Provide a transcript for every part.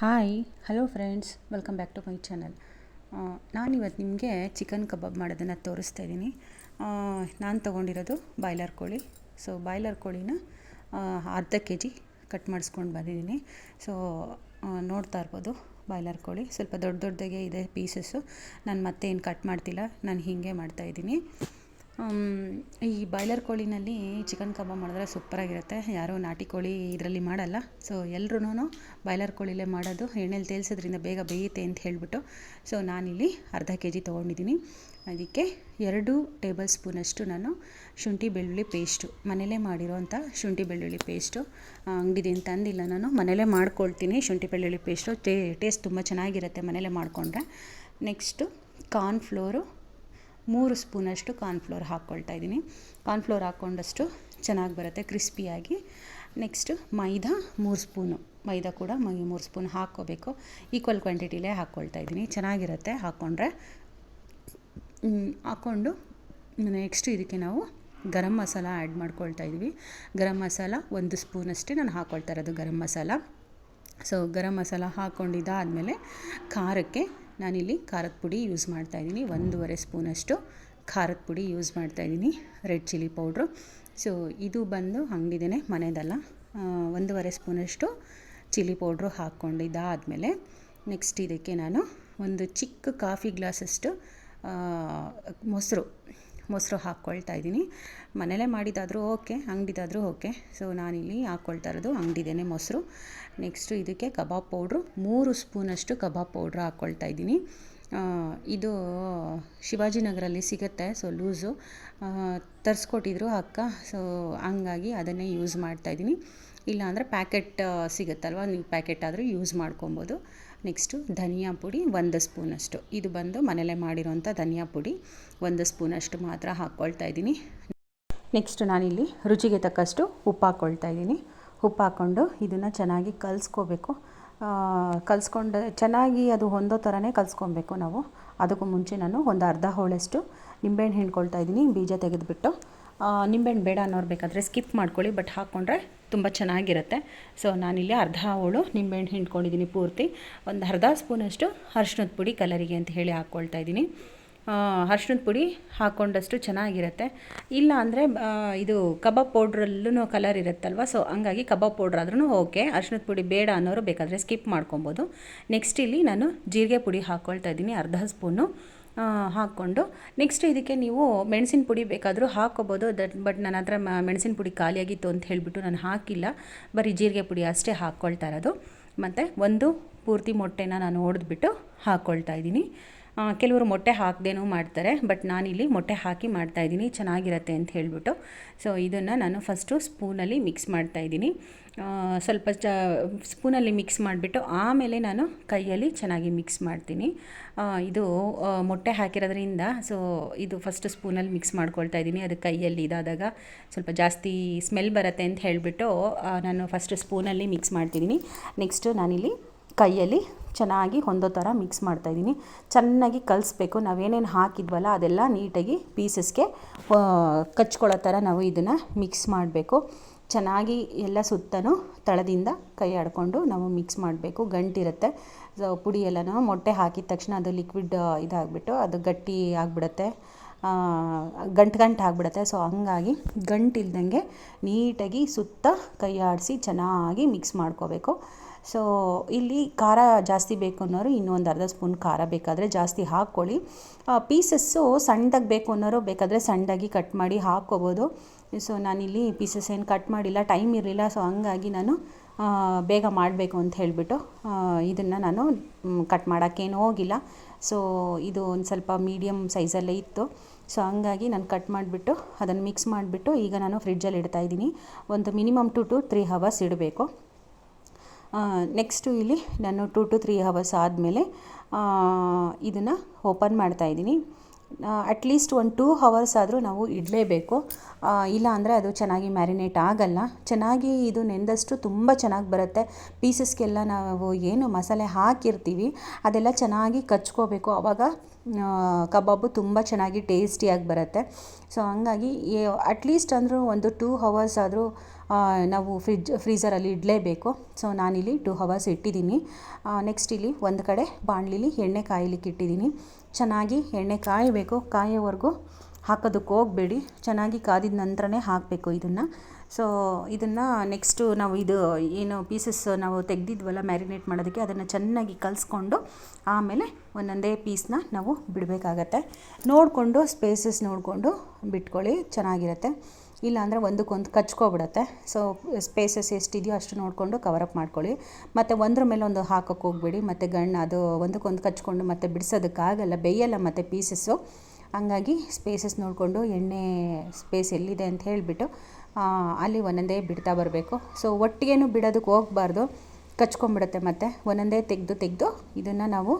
Hi, hello friends, welcome back to my channel. ನಾನಿವತ್ತು ನಿಮಗೆ chicken kebab ಮಾಡೋದನ್ನು ತೋರಿಸ್ತಾ ಇದ್ದೀನಿ. ನಾನು ತೊಗೊಂಡಿರೋದು ಬಾಯ್ಲರ್ ಕೋಳಿ. ಸೊ ಬಾಯ್ಲರ್ ಕೋಳಿನ ಅರ್ಧ ಕೆ ಜಿ ಕಟ್ ಮಾಡಿಸ್ಕೊಂಡು ಬಂದಿದ್ದೀನಿ. ಸೊ ನೋಡ್ತಾ ಇರ್ಬೋದು ಬಾಯ್ಲರ್ ಕೋಳಿ. ಸ್ವಲ್ಪ ದೊಡ್ಡ ದೊಡ್ಡದಾಗೆ ಇದೆ ಪೀಸಸ್ಸು ನಾನು ಮತ್ತೇನು ಕಟ್ ಮಾಡ್ತಿಲ್ಲ, ನಾನು ಹೀಗೆ ಮಾಡ್ತಾಯಿದ್ದೀನಿ ಈ ಬಾಯ್ಲರ್ ಕೋಳಿನಲ್ಲಿ ಚಿಕನ್ ಕಬಾಬ್ ಮಾಡಿದ್ರೆ ಸೂಪರಾಗಿರುತ್ತೆ. ಯಾರೂ ನಾಟಿ ಕೋಳಿ ಇದರಲ್ಲಿ ಮಾಡಲ್ಲ. ಸೊ ಎಲ್ರೂ ಬಾಯ್ಲರ್ ಕೋಳಿಲೇ ಮಾಡೋದು. ಎಣ್ಣೆಲಿ ತೇಲ್ಸೋದ್ರಿಂದ ಬೇಗ ಬೇಯುತ್ತೆ ಅಂತ ಹೇಳಿಬಿಟ್ಟು. ಸೊ ನಾನಿಲ್ಲಿ ಅರ್ಧ ಕೆ ಜಿ ತೊಗೊಂಡಿದ್ದೀನಿ. ಅದಕ್ಕೆ ಎರಡು ಟೇಬಲ್ ಸ್ಪೂನಷ್ಟು ನಾನು ಶುಂಠಿ ಬೆಳ್ಳುಳ್ಳಿ ಪೇಸ್ಟು. ಮನೇಲೇ ಮಾಡಿರೋಂಥ ಶುಂಠಿ ಬೆಳ್ಳುಳ್ಳಿ ಪೇಸ್ಟು. ಅಂಗಡಿದಿಂದ ತಂದಿಲ್ಲ ನಾನು. ಮನೇಲೇ ಮಾಡ್ಕೊಳ್ತೀನಿ ಶುಂಠಿ ಬೆಳ್ಳುಳ್ಳಿ ಪೇಸ್ಟು. ಟೇಸ್ಟ್ ತುಂಬ ಚೆನ್ನಾಗಿರುತ್ತೆ ಮನೇಲೇ ಮಾಡಿಕೊಂಡ್ರೆ. ನೆಕ್ಸ್ಟು, ಕಾರ್ನ್ಫ್ಲೋರು ಮೂರು ಸ್ಪೂನಷ್ಟು ಕಾರ್ನ್ಫ್ಲೋರ್ ಹಾಕ್ಕೊಳ್ತಾ ಇದ್ದೀನಿ. ಕಾರ್ನ್ಫ್ಲೋರ್ ಹಾಕ್ಕೊಂಡಷ್ಟು ಚೆನ್ನಾಗಿ ಬರುತ್ತೆ, ಕ್ರಿಸ್ಪಿಯಾಗಿ. ನೆಕ್ಸ್ಟು ಮೈದಾ ಮೂರು ಸ್ಪೂನು. ಮೈದಾ ಕೂಡ ಮೈ ಮೂರು ಸ್ಪೂನ್ ಹಾಕ್ಕೋಬೇಕು. ಈಕ್ವಲ್ ಕ್ವಾಂಟಿಟಿಲೇ ಹಾಕ್ಕೊಳ್ತಾ ಇದ್ದೀನಿ. ಚೆನ್ನಾಗಿರುತ್ತೆ ಹಾಕ್ಕೊಂಡ್ರೆ. ಹಾಕ್ಕೊಂಡು ನೆಕ್ಸ್ಟ್ ಇದಕ್ಕೆ ನಾವು ಗರಂ ಮಸಾಲ ಆ್ಯಡ್ ಮಾಡ್ಕೊಳ್ತಾ ಇದ್ವಿ ಗರಂ ಮಸಾಲ ಒಂದು ಸ್ಪೂನಷ್ಟೇ ನಾನು ಹಾಕ್ಕೊಳ್ತಾ ಇರೋದು ಗರಂ ಮಸಾಲ. ಸೊ ಗರಂ ಮಸಾಲ ಹಾಕ್ಕೊಂಡಿದ್ದಾದಮೇಲೆ ಖಾರಕ್ಕೆ ನಾನಿಲ್ಲಿ ಖಾರದ ಪುಡಿ ಯೂಸ್ ಮಾಡ್ತಾಯಿದ್ದೀನಿ ಒಂದೂವರೆ ಸ್ಪೂನಷ್ಟು ಖಾರದ ಪುಡಿ ಯೂಸ್ ಮಾಡ್ತಾಯಿದ್ದೀನಿ ರೆಡ್ ಚಿಲ್ಲಿ ಪೌಡ್ರು ಸೊ ಇದು ಬಂದು ಅಂಗಡಿದೇ ಮನೆಯದಲ್ಲ ಒಂದೂವರೆ ಸ್ಪೂನಷ್ಟು ಚಿಲ್ಲಿ ಪೌಡ್ರು ಹಾಕ್ಕೊಂಡಿದ್ದಾದಮೇಲೆ ನೆಕ್ಸ್ಟ್ ಇದಕ್ಕೆ ನಾನು ಒಂದು ಚಿಕ್ಕ ಕಾಫಿ ಗ್ಲಾಸಷ್ಟು ಮೊಸರು ಮೊಸರು ಹಾಕ್ಕೊಳ್ತಾ ಇದ್ದೀನಿ. ಮನೇಲೇ ಮಾಡಿದ್ದಾದರೂ ಓಕೆ, ಅಂಗಡಿದಾದರೂ ಓಕೆ. ಸೊ ನಾನಿಲ್ಲಿ ಹಾಕ್ಕೊಳ್ತಾ ಇರೋದು ಅಂಗಡಿದೇನೆ ಮೊಸರು. ನೆಕ್ಸ್ಟು ಇದಕ್ಕೆ ಕಬಾಬ್ ಪೌಡ್ರು. ಮೂರು ಸ್ಪೂನಷ್ಟು ಕಬಾಬ್ ಪೌಡ್ರ್ ಹಾಕ್ಕೊಳ್ತಾ ಇದ್ದೀನಿ. ಇದು ಶಿವಾಜಿನಗರಲ್ಲಿ ಸಿಗುತ್ತೆ ಸೊ ಲೂಸು. ತರಿಸ್ಕೊಟ್ಟಿದ್ರು ಅಕ್ಕ ಸೊ ಹಂಗಾಗಿ ಅದನ್ನೇ ಯೂಸ್ ಮಾಡ್ತಾಯಿದ್ದೀನಿ ಇಲ್ಲಾಂದರೆ ಪ್ಯಾಕೆಟ್ ಸಿಗುತ್ತಲ್ವ? ನೀವು ಪ್ಯಾಕೆಟ್ ಆದರೂ ಯೂಸ್ ಮಾಡ್ಕೊಬೋದು. ನೆಕ್ಸ್ಟು ಧನಿಯಾ ಪುಡಿ ಒಂದು ಸ್ಪೂನಷ್ಟು. ಇದು ಬಂದು ಮನೆಯಲ್ಲೇ ಮಾಡಿರೋಂಥ ಧನಿಯಾ ಪುಡಿ ಒಂದು ಸ್ಪೂನಷ್ಟು ಮಾತ್ರ ಹಾಕ್ಕೊಳ್ತಾ ಇದ್ದೀನಿ. ನೆಕ್ಸ್ಟ್ ನಾನಿಲ್ಲಿ ರುಚಿಗೆ ತಕ್ಕಷ್ಟು ಉಪ್ಪು ಹಾಕ್ಕೊಳ್ತಾ ಇದ್ದೀನಿ. ಉಪ್ಪು ಹಾಕ್ಕೊಂಡು ಇದನ್ನು ಚೆನ್ನಾಗಿ ಕಲಿಸ್ಕೋಬೇಕು. ಕಲಿಸ್ಕೊಂಡು ಚೆನ್ನಾಗಿ ಅದು ಹೊಂದೋ ಥರನೇ ಕಲಿಸ್ಕೊಬೇಕು ನಾವು. ಅದಕ್ಕೂ ಮುಂಚೆ ನಾನು ಒಂದು ಅರ್ಧ ಹೋಳಷ್ಟು ನಿಂಬೆಹಣ್ಣು ಹಿಂಡ್ಕೊಳ್ತಾ ಇದ್ದೀನಿ, ಬೀಜ ತೆಗೆದುಬಿಟ್ಟು. ನಿಂಬೆಹಣ್ಣು ಬೇಡ ಅನ್ನೋರು ಬೇಕಾದರೆ ಸ್ಕಿಪ್ ಮಾಡ್ಕೊಳ್ಳಿ ಬಟ್ ಹಾಕ್ಕೊಂಡ್ರೆ ತುಂಬ ಚೆನ್ನಾಗಿರುತ್ತೆ. ಸೊ ನಾನಿಲ್ಲಿ ಅರ್ಧ ಹೋಳು ನಿಂಬೆಹಣ್ಣು ಹಿಂಡ್ಕೊಂಡಿದ್ದೀನಿ ಪೂರ್ತಿ. ಒಂದು ಅರ್ಧ ಸ್ಪೂನಷ್ಟು ಅರ್ಶಿನದ ಪುಡಿ ಕಲರಿಗೆ ಅಂತ ಹೇಳಿ ಹಾಕ್ಕೊಳ್ತಾ ಇದ್ದೀನಿ. ಅರ್ಶಿನದ ಪುಡಿ ಹಾಕ್ಕೊಂಡಷ್ಟು ಚೆನ್ನಾಗಿರುತ್ತೆ. ಇಲ್ಲ ಅಂದರೆ ಇದು ಕಬಾಬ್ ಪೌಡ್ರಲ್ಲೂ ಕಲರ್ ಇರುತ್ತಲ್ವ ಸೊ ಹಂಗಾಗಿ ಕಬಾಬ್ ಪೌಡ್ರ್ ಆದ್ರೂ ಓಕೆ. ಅರ್ಶಿನದ ಪುಡಿ ಬೇಡ ಅನ್ನೋರು ಬೇಕಾದರೆ ಸ್ಕಿಪ್ ಮಾಡ್ಕೊಬೋದು. ನೆಕ್ಸ್ಟ್ ಇಲ್ಲಿ ನಾನು ಜೀರಿಗೆ ಪುಡಿ ಹಾಕ್ಕೊಳ್ತಾ ಇದ್ದೀನಿ, ಅರ್ಧ ಸ್ಪೂನು. ಹಾಕ್ಕೊಂಡು ನೆಕ್ಸ್ಟ್ ಇದಕ್ಕೆ ನೀವು ಮೆಣಸಿನ ಪುಡಿ ಬೇಕಾದರೂ ಹಾಕ್ಕೋಬೋದು. ದಟ್ ಬಟ್ ನನ್ನ ಹತ್ರ ಮೆಣಸಿನ ಪುಡಿ ಖಾಲಿಯಾಗಿತ್ತು ಅಂತ ಹೇಳಿಬಿಟ್ಟು ನಾನು ಹಾಕಿಲ್ಲ. ಬರೀ ಜೀರಿಗೆ ಪುಡಿ ಅಷ್ಟೇ ಹಾಕ್ಕೊಳ್ತಾ ಇರೋದು. ಮತ್ತು ಒಂದು ಪೂರ್ತಿ ಮೊಟ್ಟೆನ ನಾನು ಹೊಡೆದ್ಬಿಟ್ಟು ಹಾಕ್ಕೊಳ್ತಾ ಇದ್ದೀನಿ. ಕೆಲವರು ಮೊಟ್ಟೆ ಹಾಕದೇನೂ ಮಾಡ್ತಾರೆ ಬಟ್ ನಾನಿಲ್ಲಿ ಮೊಟ್ಟೆ ಹಾಕಿ ಮಾಡ್ತಾಯಿದ್ದೀನಿ ಚೆನ್ನಾಗಿರತ್ತೆ ಅಂತ ಹೇಳಿಬಿಟ್ಟು. ಸೊ ಇದನ್ನು ನಾನು ಫಸ್ಟು ಸ್ಪೂನಲ್ಲಿ ಮಿಕ್ಸ್ ಮಾಡ್ತಾಯಿದ್ದೀನಿ ಸ್ವಲ್ಪ ಚ, ಸ್ಪೂನಲ್ಲಿ ಮಿಕ್ಸ್ ಮಾಡಿಬಿಟ್ಟು ಆಮೇಲೆ ನಾನು ಕೈಯಲ್ಲಿ ಚೆನ್ನಾಗಿ ಮಿಕ್ಸ್ ಮಾಡ್ತೀನಿ. ಇದು ಮೊಟ್ಟೆ ಹಾಕಿರೋದ್ರಿಂದ ಸೊ ಇದು ಫಸ್ಟ್ ಸ್ಪೂನಲ್ಲಿ ಮಿಕ್ಸ್ ಮಾಡ್ಕೊಳ್ತಾ ಇದ್ದೀನಿ. ಅದು ಕೈಯಲ್ಲಿ ಇದಾದಾಗ ಸ್ವಲ್ಪ ಜಾಸ್ತಿ ಸ್ಮೆಲ್ ಬರುತ್ತೆ ಅಂತ ಹೇಳಿಬಿಟ್ಟು ನಾನು ಫಸ್ಟ್ ಸ್ಪೂನಲ್ಲಿ ಮಿಕ್ಸ್ ಮಾಡ್ತಿದ್ದೀನಿ. ನೆಕ್ಸ್ಟು ನಾನಿಲ್ಲಿ ಕೈಯಲ್ಲಿ ಚೆನ್ನಾಗಿ ಹೊಂದೋ ಥರ ಮಿಕ್ಸ್ ಮಾಡ್ತಾಯಿದ್ದೀನಿ ಚೆನ್ನಾಗಿ ಕಲಿಸ್ಬೇಕು. ನಾವೇನೇನು ಹಾಕಿದ್ವಲ್ಲ ಅದೆಲ್ಲ ನೀಟಾಗಿ ಪೀಸಸ್ಗೆ ಕಚ್ಕೊಳ್ಳೋ ಥರ ನಾವು ಇದನ್ನು ಮಿಕ್ಸ್ ಮಾಡಬೇಕು. ಚೆನ್ನಾಗಿ ಎಲ್ಲ ಸುತ್ತಲೂ ತಳದಿಂದ ಕೈ ಆಡಿಕೊಂಡು ನಾವು ಮಿಕ್ಸ್ ಮಾಡಬೇಕು. ಗಂಟಿರುತ್ತೆ. ಸೊ, ಪುಡಿ ಎಲ್ಲನೂ ಮೊಟ್ಟೆ ಹಾಕಿದ ತಕ್ಷಣ ಅದು ಲಿಕ್ವಿಡ್ ಇದಾಗ್ಬಿಟ್ಟು ಅದು ಗಟ್ಟಿ ಆಗಿಬಿಡುತ್ತೆ. ಗಂಟು ಗಂಟು ಆಗಿಬಿಡುತ್ತೆ. ಸೊ, ಹಂಗಾಗಿ ಗಂಟಿಲ್ದಂಗೆ ನೀಟಾಗಿ ಸುತ್ತ ಕೈ ಆಡಿಸಿ ಚೆನ್ನಾಗಿ ಮಿಕ್ಸ್ ಮಾಡ್ಕೋಬೇಕು. ಸೊ ಇಲ್ಲಿ ಖಾರ ಜಾಸ್ತಿ ಬೇಕು ಅನ್ನೋರು ಇನ್ನೊಂದು ಅರ್ಧ ಸ್ಪೂನ್ ಖಾರ ಬೇಕಾದರೆ ಜಾಸ್ತಿ ಹಾಕ್ಕೊಳ್ಳಿ. ಪೀಸಸ್ಸು ಸಣ್ಣದಾಗಿ ಬೇಕು ಅನ್ನೋರು ಬೇಕಾದರೆ ಸಣ್ಣದಾಗಿ ಕಟ್ ಮಾಡಿ ಹಾಕ್ಕೋಬೋದು. ಸೊ ನಾನಿಲ್ಲಿ ಪೀಸಸ್ ಏನು ಕಟ್ ಮಾಡಿಲ್ಲ, ಟೈಮ್ ಇರಲಿಲ್ಲ ಸೊ ಹಂಗಾಗಿ ನಾನು ಬೇಗ ಮಾಡಬೇಕು ಅಂತ ಹೇಳಿಬಿಟ್ಟು ಇದನ್ನು ನಾನು ಕಟ್ ಮಾಡೋಕ್ಕೇನು ಹೋಗಿಲ್ಲ. ಸೊ ಇದು ಒಂದು ಸ್ವಲ್ಪ ಮೀಡಿಯಮ್ ಸೈಜಲ್ಲೇ ಇತ್ತು. ಸೊ ಹಂಗಾಗಿ ನಾನು ಕಟ್ ಮಾಡಿಬಿಟ್ಟು ಅದನ್ನು ಮಿಕ್ಸ್ ಮಾಡಿಬಿಟ್ಟು ಈಗ ನಾನು ಫ್ರಿಡ್ಜಲ್ಲಿ ಇಡ್ತಾ ಇದ್ದೀನಿ. ಒಂದು minimum two two three hours ಇಡಬೇಕು. ನೆಕ್ಸ್ಟು ಇಲ್ಲಿ ನಾನು ಟು ಟು ತ್ರೀ ಹವರ್ಸ್ ಆದಮೇಲೆ ಇದನ್ನು ಓಪನ್ ಮಾಡ್ತಾಯಿದ್ದೀನಿ ಅಟ್ಲೀಸ್ಟ್ ಒಂದು ಟೂ ಹವರ್ಸ್ ಆದರೂ ನಾವು ಇಡಲೇಬೇಕು. ಇಲ್ಲ ಅಂದರೆ ಅದು ಚೆನ್ನಾಗಿ ಮ್ಯಾರಿನೇಟ್ ಆಗಲ್ಲ. ಚೆನ್ನಾಗಿ ಇದು ನೆಂದಷ್ಟು ತುಂಬ ಚೆನ್ನಾಗಿ ಬರುತ್ತೆ. ಪೀಸಸ್ಗೆಲ್ಲ ನಾವು ಏನು ಮಸಾಲೆ ಹಾಕಿರ್ತೀವಿ, ಅದೆಲ್ಲ ಚೆನ್ನಾಗಿ ಕಚ್ಕೋಬೇಕು. ಆವಾಗ ಕಬಾಬು ತುಂಬ ಚೆನ್ನಾಗಿ ಟೇಸ್ಟಿಯಾಗಿ ಬರುತ್ತೆ. ಸೊ ಹಂಗಾಗಿ ಅಟ್ಲೀಸ್ಟ್ ಅಂದರೂ ಒಂದು ಟೂ ಹವರ್ಸ್ ಆದರೂ ನಾವು ಫ್ರಿಜ್ ಫ್ರೀಝರಲ್ಲಿ ಇಡಲೇಬೇಕು. ಸೊ ನಾನಿಲ್ಲಿ ಟೂ ಹವರ್ಸ್ ಇಟ್ಟಿದ್ದೀನಿ. ನೆಕ್ಸ್ಟ್ ಇಲ್ಲಿ ಒಂದು ಕಡೆ ಬಾಣಲಿಲಿ ಎಣ್ಣೆ ಕಾಯಲಿಕ್ಕೆ ಇಟ್ಟಿದ್ದೀನಿ. ಚೆನ್ನಾಗಿ ಎಣ್ಣೆ ಕಾಯಬೇಕು. ಕಾಯೋವರೆಗೂ ಹಾಕೋದಕ್ಕೆ ಹೋಗಬೇಡಿ. ಚೆನ್ನಾಗಿ ಕಾದಿದ ನಂತರನೇ ಹಾಕಬೇಕು ಇದನ್ನು. ಸೊ ಇದನ್ನು ನೆಕ್ಸ್ಟು ನಾವು ಇದು ಏನು ಪೀಸಸ್ ನಾವು ತೆಗೆದಿದ್ವಲ್ಲ ಮ್ಯಾರಿನೇಟ್ ಮಾಡೋದಕ್ಕೆ ಅದನ್ನು ಚೆನ್ನಾಗಿ ಕಲಿಸ್ಕೊಂಡು ಆಮೇಲೆ ಒಂದೊಂದೇ ಪೀಸ್ನ ನಾವು ಬಿಡಬೇಕಾಗತ್ತೆ. ನೋಡಿಕೊಂಡು ಸ್ಪೇಸಸ್ ನೋಡಿಕೊಂಡು ಬಿಟ್ಕೊಳ್ಳಿ. ಚೆನ್ನಾಗಿರುತ್ತೆ. ಇಲ್ಲಾಂದರೆ ಒಂದಕ್ಕೊಂದು ಕಚ್ಕೊಬಿಡುತ್ತೆ. ಸೊ ಸ್ಪೇಸಸ್ ಎಷ್ಟಿದೆಯೋ ಅಷ್ಟು ನೋಡಿಕೊಂಡು ಕವರಪ್ ಮಾಡ್ಕೊಳ್ಳಿ. ಮತ್ತು ಒಂದ್ರ ಮೇಲೆ ಒಂದು ಹಾಕೋಕ್ಕೆ ಹೋಗಬೇಡಿ. ಮತ್ತು ಗಣ್ಣು ಅದು ಒಂದಕ್ಕೊಂದು ಕಚ್ಕೊಂಡು ಮತ್ತು ಬಿಡಿಸೋದಕ್ಕಾಗಲ್ಲ. ಬೇಯಲ್ಲ ಮತ್ತು ಪೀಸಸ್ಸು ಹಂಗಾಗಿ ಸ್ಪೇಸಸ್ ನೋಡಿಕೊಂಡು ಎಣ್ಣೆ ಸ್ಪೇಸ್ ಎಲ್ಲಿದೆ ಅಂತ ಹೇಳಿಬಿಟ್ಟು ಅಲ್ಲಿ ಒಂದೊಂದೇ ಬಿಡ್ತಾ ಬರಬೇಕು. ಸೊ ಒಟ್ಟಿಗೆನೂ ಬಿಡೋದಕ್ಕೆ ಹೋಗಬಾರ್ದು. ಕಚ್ಕೊಂಬಿಡುತ್ತೆ ಮತ್ತು ಒಂದೊಂದೇ ತೆಗೆದು ತೆಗೆದು ಇದನ್ನು ನಾವು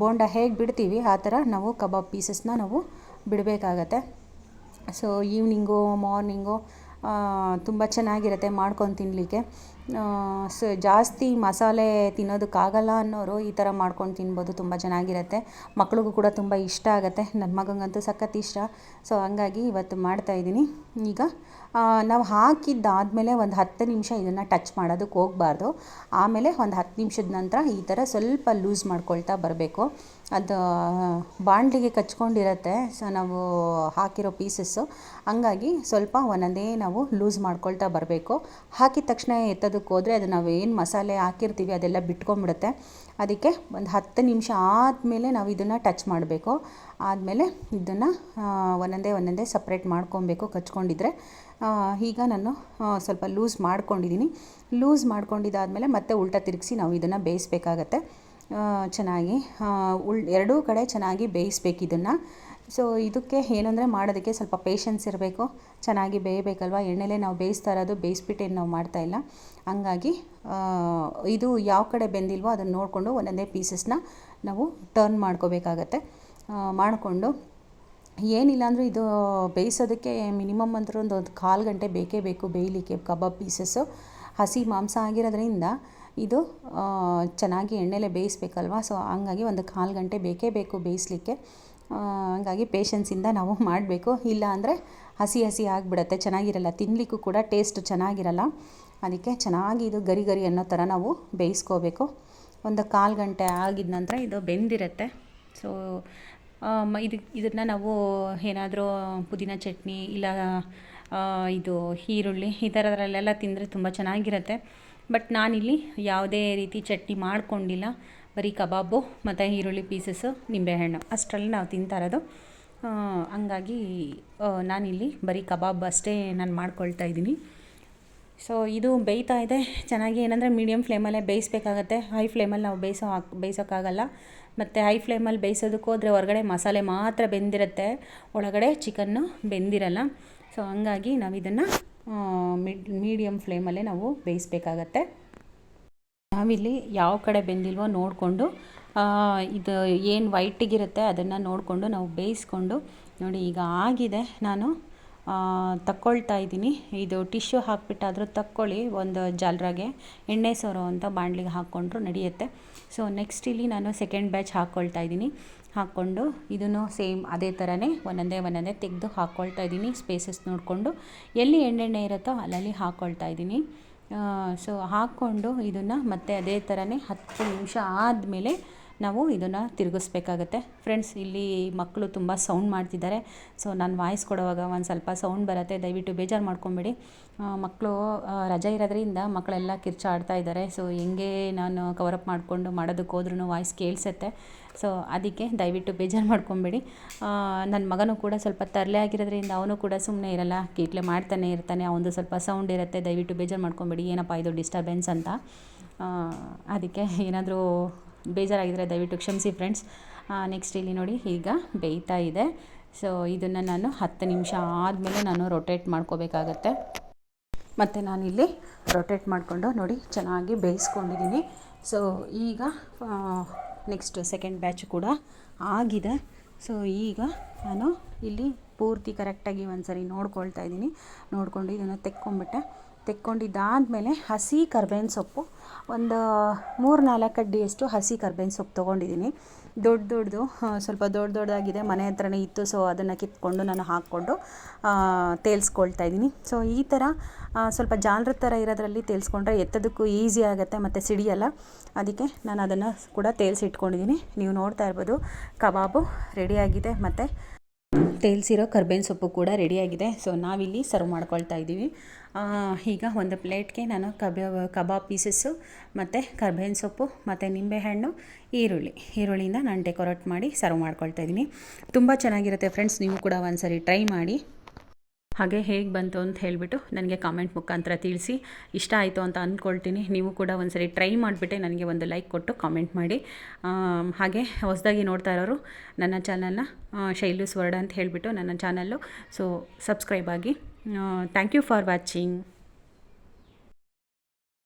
ಬೋಂಡ ಹೇಗೆ ಬಿಡ್ತೀವಿ, ಆ ಥರ ನಾವು ಕಬಾಬ್ ಪೀಸಸ್ನ ನಾವು ಬಿಡಬೇಕಾಗತ್ತೆ. ಸೊ ಈವ್ನಿಂಗು ಮಾರ್ನಿಂಗು ತುಂಬ ಚೆನ್ನಾಗಿರುತ್ತೆ ಮಾಡ್ಕೊಂಡು ತಿನ್ನಲಿಕ್ಕೆ ಸೊ, ಜಾಸ್ತಿ ಮಸಾಲೆ ತಿನ್ನೋದಕ್ಕಾಗಲ್ಲ ಅನ್ನೋರು ಈ ಥರ ಮಾಡ್ಕೊಂಡು ತಿನ್ಬೋದು, ತುಂಬ ಚೆನ್ನಾಗಿರುತ್ತೆ. ಮಕ್ಳಿಗೂ ಕೂಡ ತುಂಬ ಇಷ್ಟ ಆಗುತ್ತೆ. ನನ್ನ ಮಗಂಗಂತೂ ಸಖತ್ ಇಷ್ಟ. ಸೊ, ಹಂಗಾಗಿ ಇವತ್ತು ಮಾಡ್ತಾಯಿದ್ದೀನಿ ಈಗ ನಾವು ಹಾಕಿದ್ದಾದಮೇಲೆ ಒಂದು ಹತ್ತು ನಿಮಿಷ ಇದನ್ನು ಟಚ್ ಮಾಡೋದಕ್ಕೆ ಹೋಗಬಾರ್ದು. ಆಮೇಲೆ ಒಂದು ಹತ್ತು ನಿಮಿಷದ ನಂತರ ಈ ಥರ ಸ್ವಲ್ಪ ಲೂಸ್ ಮಾಡ್ಕೊಳ್ತಾ ಬರಬೇಕು. ಅದು ಬಾಣಲಿಗೆ ಕಚ್ಕೊಂಡಿರತ್ತೆ. ಸೊ ನಾವು ಹಾಕಿರೋ ಪೀಸಸ್ಸು ಹಂಗಾಗಿ ಸ್ವಲ್ಪ ಒಂದೊಂದೇ ನಾವು ಲೂಸ್ ಮಾಡ್ಕೊಳ್ತಾ ಬರಬೇಕು. ಹಾಕಿದ ತಕ್ಷಣ ಎತ್ತೋದಕ್ಕೆ ಹೋದರೆ ಅದು ನಾವು ಏನು ಮಸಾಲೆ ಹಾಕಿರ್ತೀವಿ ಅದೆಲ್ಲ ಬಿಟ್ಕೊಂಬಿಡುತ್ತೆ ಅದಕ್ಕೆ ಒಂದು ಹತ್ತು ನಿಮಿಷ ಆದಮೇಲೆ ನಾವು ಇದನ್ನು ಟಚ್ ಮಾಡಬೇಕು. ಆದಮೇಲೆ ಇದನ್ನು ಒಂದೊಂದೇ ಒಂದೊಂದೇ ಸಪ್ರೇಟ್ ಮಾಡ್ಕೊಬೇಕು ಕಚ್ಕೊಂಡಿದ್ರೆ. ಈಗ ನಾನು ಸ್ವಲ್ಪ ಲೂಸ್ ಮಾಡ್ಕೊಂಡಿದ್ದೀನಿ. ಲೂಸ್ ಮಾಡ್ಕೊಂಡಿದ್ದಾದಮೇಲೆ ಮತ್ತೆ ಉಲ್ಟಾ ತಿರುಗಿಸಿ ನಾವು ಇದನ್ನು ಬೇಯಿಸ್ಬೇಕಾಗತ್ತೆ. ಚೆನ್ನಾಗಿ ಉಳ್, ಎರಡೂ ಕಡೆ ಚೆನ್ನಾಗಿ ಬೇಯಿಸ್ಬೇಕು ಇದನ್ನು. ಸೊ ಇದಕ್ಕೆ ಏನಂದರೆ ಮಾಡೋದಕ್ಕೆ ಸ್ವಲ್ಪ ಪೇಷನ್ಸ್ ಇರಬೇಕು. ಚೆನ್ನಾಗಿ ಬೇಯಬೇಕಲ್ವ? ಎಣ್ಣೆಲೇ ನಾವು ಬೇಯಿಸ್ತಾ ಇರೋದು ಬೇಯಿಸ್ಬಿಟ್ಟೇನು ನಾವು ಮಾಡ್ತಾಯಿಲ್ಲ ಹಂಗಾಗಿ ಇದು ಯಾವ ಕಡೆ ಬೆಂದಿಲ್ವೋ ಅದನ್ನು ನೋಡಿಕೊಂಡು ಒಂದೊಂದೇ ಪೀಸಸ್ನ ನಾವು ಟರ್ನ್ ಮಾಡ್ಕೋಬೇಕಾಗತ್ತೆ. ಮಾಡಿಕೊಂಡು, ಏನಿಲ್ಲ ಅಂದರೂ ಇದು ಬೇಯಿಸೋದಕ್ಕೆ ಮಿನಿಮಮ್ ಅಂದ್ರೆ ಒಂದು ಒಂದು ಕಾಲು ಗಂಟೆ ಬೇಕೇ ಬೇಕು, ಬೇಯಲಿಕ್ಕೆ ಕಬಾಬ್ ಪೀಸಸ್ಸು ಹಸಿ ಮಾಂಸ ಆಗಿರೋದ್ರಿಂದ ಇದು ಚೆನ್ನಾಗಿ ಎಣ್ಣೆಲೆ ಬೇಯಿಸ್ಬೇಕಲ್ವ? ಸೊ ಹಂಗಾಗಿ ಒಂದು ಕಾಲು ಗಂಟೆ ಬೇಕೇ ಬೇಕು ಬೇಯಿಸ್ಲಿಕ್ಕೆ. ಹಂಗಾಗಿ ಪೇಷನ್ಸಿಂದ ನಾವು ಮಾಡಬೇಕು. ಇಲ್ಲ ಅಂದರೆ ಹಸಿ ಹಸಿ ಆಗಿಬಿಡತ್ತೆ. ಚೆನ್ನಾಗಿರಲ್ಲ. ತಿನ್ನಲಿಕ್ಕೂ ಕೂಡ ಟೇಸ್ಟ್ ಚೆನ್ನಾಗಿರಲ್ಲ. ಅದಕ್ಕೆ ಚೆನ್ನಾಗಿ ಇದು ಗರಿ ಗರಿ ಅನ್ನೋ ಥರ ನಾವು ಬೇಯಿಸ್ಕೋಬೇಕು. ಒಂದು ಕಾಲು ಗಂಟೆ ಆಗಿದ ನಂತರ ಇದು ಬೆಂದಿರುತ್ತೆ. ಸೊ ಇದು, ಇದನ್ನು ನಾವು ಏನಾದರೂ ಪುದೀನ ಚಟ್ನಿ ಇಲ್ಲ ಇದು ಈರುಳ್ಳಿ ಈ ಥರದ್ರಲ್ಲೆಲ್ಲ ತಿಂದರೆ ತುಂಬ ಚೆನ್ನಾಗಿರುತ್ತೆ. ಬಟ್ ನಾನಿಲ್ಲಿ ಯಾವುದೇ ರೀತಿ ಚಟ್ನಿ ಮಾಡಿಕೊಂಡಿಲ್ಲ. ಬರೀ ಕಬಾಬು ಮತ್ತು ಈರುಳ್ಳಿ ಪೀಸಸ್ಸು ನಿಂಬೆಹಣ್ಣು ಅಷ್ಟರಲ್ಲಿ ನಾವು ತಿಂತಾ ಇರೋದು. ಹಂಗಾಗಿ ನಾನಿಲ್ಲಿ ಬರೀ ಕಬಾಬ್ ಅಷ್ಟೇ ನಾನು ಮಾಡ್ಕೊಳ್ತಾ ಇದ್ದೀನಿ. ಸೊ ಇದು ಬೇಯ್ತಾ ಇದೆ. ಚೆನ್ನಾಗಿ ಏನಂದರೆ ಮೀಡಿಯಮ್ ಫ್ಲೇಮಲ್ಲೇ ಬೇಯಿಸ್ಬೇಕಾಗತ್ತೆ. ಹೈ ಫ್ಲೇಮಲ್ಲಿ ನಾವು ಬೇಯಿಸೋ ಹಾಕಿ, ಬೇಯಿಸೋಕ್ಕಾಗಲ್ಲ. ಮತ್ತು ಹೈ ಫ್ಲೇಮಲ್ಲಿ ಬೇಯಿಸೋದಕ್ಕೆ ಹೋದರೆ ಹೊರಗಡೆ ಮಸಾಲೆ ಮಾತ್ರ ಬೆಂದಿರುತ್ತೆ. ಒಳಗಡೆ ಚಿಕನ್ನು ಬೆಂದಿರಲ್ಲ. ಸೊ ಹಂಗಾಗಿ ನಾವು ಇದನ್ನು ಮಿಡ್ ಮೀಡಿಯಮ್ ಫ್ಲೇಮಲ್ಲೇ ನಾವು ಬೇಯಿಸ್ಬೇಕಾಗತ್ತೆ. ನಾವಿಲ್ಲಿ ಯಾವ ಕಡೆ ಬೆಂದಿಲ್ವೋ ನೋಡಿಕೊಂಡು ಇದು ಏನು ವೈಟಿಗಿರುತ್ತೆ ಅದನ್ನು ನೋಡಿಕೊಂಡು ನಾವು ಬೇಯಿಸ್ಕೊಂಡು, ನೋಡಿ ಈಗ ಆಗಿದೆ. ನಾನು ತಕ್ಕೊಳ್ತಾ ಇದ್ದೀನಿ. ಇದು ಟಿಶ್ಯೂ ಹಾಕ್ಬಿಟ್ಟಾದರೂ ತಕ್ಕೊಳ್ಳಿ, ಒಂದು ಜಾಲ್ರಾಗೆ ಎಣ್ಣೆ ಸೋರೋ ಅಂತ ಬಾಣಲಿಗೆ ಹಾಕ್ಕೊಂಡ್ರು ನಡೆಯುತ್ತೆ. ಸೊ ನೆಕ್ಸ್ಟ್ ಇಲ್ಲಿ ನಾನು ಸೆಕೆಂಡ್ ಬ್ಯಾಚ್ ಹಾಕ್ಕೊಳ್ತಾ ಇದ್ದೀನಿ. ಹಾಕ್ಕೊಂಡು ಇದನ್ನು ಸೇಮ್ ಅದೇ ಥರನೇ ಒಂದೊಂದೇ ಒಂದೊಂದೇ ತೆಗೆದು ಹಾಕ್ಕೊಳ್ತಾ ಇದ್ದೀನಿ. ಸ್ಪೇಸಸ್ ನೋಡಿಕೊಂಡು ಎಲ್ಲಿ ಎಣ್ಣೆಣ್ಣೆ ಇರುತ್ತೋ ಅಲ್ಲಲ್ಲಿ ಹಾಕ್ಕೊಳ್ತಾ ಇದ್ದೀನಿ. ಸೊ ಹಾಕ್ಕೊಂಡು ಇದನ್ನು ಮತ್ತೆ ಅದೇ ಥರನೇ ಹತ್ತು ನಿಮಿಷ ಆದಮೇಲೆ ನಾವು ಇದನ್ನು ತಿರುಗಿಸ್ಬೇಕಾಗತ್ತೆ. ಫ್ರೆಂಡ್ಸ್ ಇಲ್ಲಿ ಮಕ್ಕಳು ತುಂಬ ಸೌಂಡ್ ಮಾಡ್ತಿದ್ದಾರೆ. ಸೊ ನಾನು ವಾಯ್ಸ್ ಕೊಡುವಾಗ ಒಂದು ಸ್ವಲ್ಪ ಸೌಂಡ್ ಬರುತ್ತೆ. ದಯವಿಟ್ಟು ಬೇಜಾರು ಮಾಡ್ಕೊಬೇಡಿ. ಮಕ್ಕಳು ರಜೆ ಇರೋದ್ರಿಂದ ಮಕ್ಕಳೆಲ್ಲ ಕಿರ್ಚಾಡ್ತಾ ಇದ್ದಾರೆ. ಸೊ ಹೆಂಗೆ ನಾನು ಕವರ್ ಅಪ್ ಮಾಡಿಕೊಂಡು ಮಾಡೋದಕ್ಕೆ ಹೋದ್ರೂ ವಾಯ್ಸ್ ಕೇಳಿಸುತ್ತೆ. ಸೊ ಅದಕ್ಕೆ ದಯವಿಟ್ಟು ಬೇಜಾರು ಮಾಡ್ಕೊಬೇಡಿ. ನನ್ನ ಮಗನೂ ಕೂಡ ಸ್ವಲ್ಪ ತರಲೆ ಆಗಿರೋದ್ರಿಂದ ಅವನು ಕೂಡ ಸುಮ್ಮನೆ ಇರಲ್ಲ. ಕೀಟ್ಲೆ ಮಾಡ್ತಾನೆ ಇರ್ತಾನೆ. ಅವನು ಸ್ವಲ್ಪ ಸೌಂಡ್ ಇರುತ್ತೆ. ದಯವಿಟ್ಟು ಬೇಜಾರು ಮಾಡ್ಕೊಬೇಡಿ. ಏನಪ್ಪ ಇದು ಡಿಸ್ಟರ್ಬೆನ್ಸ್ ಅಂತ? ಅದಕ್ಕೆ ಏನಾದರೂ ಬೇಜಾರಾಗಿದ್ದರೆ ದಯವಿಟ್ಟು ಕ್ಷಮಿಸಿ ಫ್ರೆಂಡ್ಸ್ ನೆಕ್ಸ್ಟ್ ಇಲ್ಲಿ ನೋಡಿ ಈಗ ಬೇಯ್ತಾ ಇದೆ. ಸೊ ಇದನ್ನು ನಾನು ಹತ್ತು ನಿಮಿಷ ಆದಮೇಲೆ ನಾನು ರೊಟೇಟ್ ಮಾಡ್ಕೋಬೇಕಾಗತ್ತೆ. ಮತ್ತು ನಾನಿಲ್ಲಿ ರೊಟೇಟ್ ಮಾಡಿಕೊಂಡು ನೋಡಿ ಚೆನ್ನಾಗಿ ಬೇಯಿಸ್ಕೊಂಡಿದ್ದೀನಿ. ಸೊ ಈಗ ನೆಕ್ಸ್ಟ್ ಸೆಕೆಂಡ್ ಬ್ಯಾಚ್ ಕೂಡ ಆಗಿದೆ. ಸೊ ಈಗ ನಾನು ಇಲ್ಲಿ ಪೂರ್ತಿ ಕರೆಕ್ಟಾಗಿ ಒಂದು ಸರಿ ನೋಡ್ಕೊಳ್ತಾ ಇದ್ದೀನಿ. ನೋಡಿಕೊಂಡು ಇದನ್ನು ತೆಕ್ಕೊಂಬಿಟ್ಟೆ ತೆಕ್ಕೊಂಡಿದ್ದಾದಮೇಲೆ ಹಸಿ ಕರ್ಬೇವಿನ ಸೊಪ್ಪು ಒಂದು ಮೂರು ನಾಲ್ಕು ಅಡ್ಡಿಯಷ್ಟು ಹಸಿ ಕರ್ಬೇವಿನ ಸೊಪ್ಪು ತೊಗೊಂಡಿದ್ದೀನಿ. ದೊಡ್ಡ ದೊಡ್ಡದು ಸ್ವಲ್ಪ ದೊಡ್ಡ ದೊಡ್ಡದಾಗಿದೆ, ಮನೆ ಹತ್ರನೇ ಇತ್ತು ಸೊ ಅದನ್ನು ಕಿತ್ಕೊಂಡು ನಾನು ಹಾಕ್ಕೊಂಡು ತೇಲ್ಸ್ಕೊಳ್ತಾ ಇದ್ದೀನಿ. ಸೊ ಈ ಥರ ಸ್ವಲ್ಪ ಜಾಲರ ಥರ ಇರೋದ್ರಲ್ಲಿ ತೇಲ್ಸ್ಕೊಂಡ್ರೆ ಎತ್ತದಕ್ಕೂ ಈಸಿ ಆಗುತ್ತೆ, ಮತ್ತು ಸಿಡಿಯಲ್ಲ. ಅದಕ್ಕೆ ನಾನು ಅದನ್ನು ಕೂಡ ತೇಲ್ಸಿ ಇಟ್ಕೊಂಡಿದ್ದೀನಿ ನೀವು ನೋಡ್ತಾ ಇರ್ಬೋದು, ಕಬಾಬು ರೆಡಿಯಾಗಿದೆ ಮತ್ತು ತೇಲ್ಸಿರೋ ಕರ್ಬೇವಿನ ಸೊಪ್ಪು ಕೂಡ ರೆಡಿಯಾಗಿದೆ. ಸೊ ನಾವಿಲ್ಲಿ ಸರ್ವ್ ಮಾಡ್ಕೊಳ್ತಾ ಇದ್ದೀವಿ. ಈಗ ಒಂದು ಪ್ಲೇಟ್ಗೆ ನಾನು ಕಬಾಬ್ ಕಬಾಬ್ ಪೀಸಸ್ಸು ಮತ್ತು ಕರ್ಬೇವಿನ ಸೊಪ್ಪು, ಮತ್ತು ನಿಂಬೆಹಣ್ಣು, ಈರುಳ್ಳಿ. ಈರುಳ್ಳಿಯಿಂದ ನಾನು ಡೆಕೋರೇಟ್ ಮಾಡಿ ಸರ್ವ್ ಮಾಡ್ಕೊಳ್ತಾ ಇದ್ದೀನಿ. ತುಂಬ ಚೆನ್ನಾಗಿರುತ್ತೆ ಫ್ರೆಂಡ್ಸ್ ನೀವು ಕೂಡ ಒಂದು ಸರಿ ಟ್ರೈ ಮಾಡಿ. ಹಾಗೆ ಹೇಗೆ ಬಂತು ಅಂತ ಹೇಳಿಬಿಟ್ಟು ನನಗೆ ಕಾಮೆಂಟ್ ಮುಖಾಂತರ ತಿಳಿಸಿ. ಇಷ್ಟ ಆಯಿತು ಅಂತ ಅಂದ್ಕೊಳ್ತೀನಿ ನೀವು ಕೂಡ ಒಂದ್ಸರಿ ಟ್ರೈ ಮಾಡಿಬಿಟ್ಟೆ ನನಗೆ ಒಂದು ಲೈಕ್ ಕೊಟ್ಟು ಕಾಮೆಂಟ್ ಮಾಡಿ. ಹಾಗೆ ಹೊಸದಾಗಿ ನೋಡ್ತಾ ಇರೋರು ನನ್ನ ಚಾನಲ್ನ ಶೈಲು ಸ್ವರ್ಡ್ ಅಂತ ಹೇಳಿಬಿಟ್ಟು ನನ್ನ ಚಾನಲ್ಲು ಸೊ ಸಬ್ಸ್ಕ್ರೈಬ್ ಆಗಿ. Thank you for watching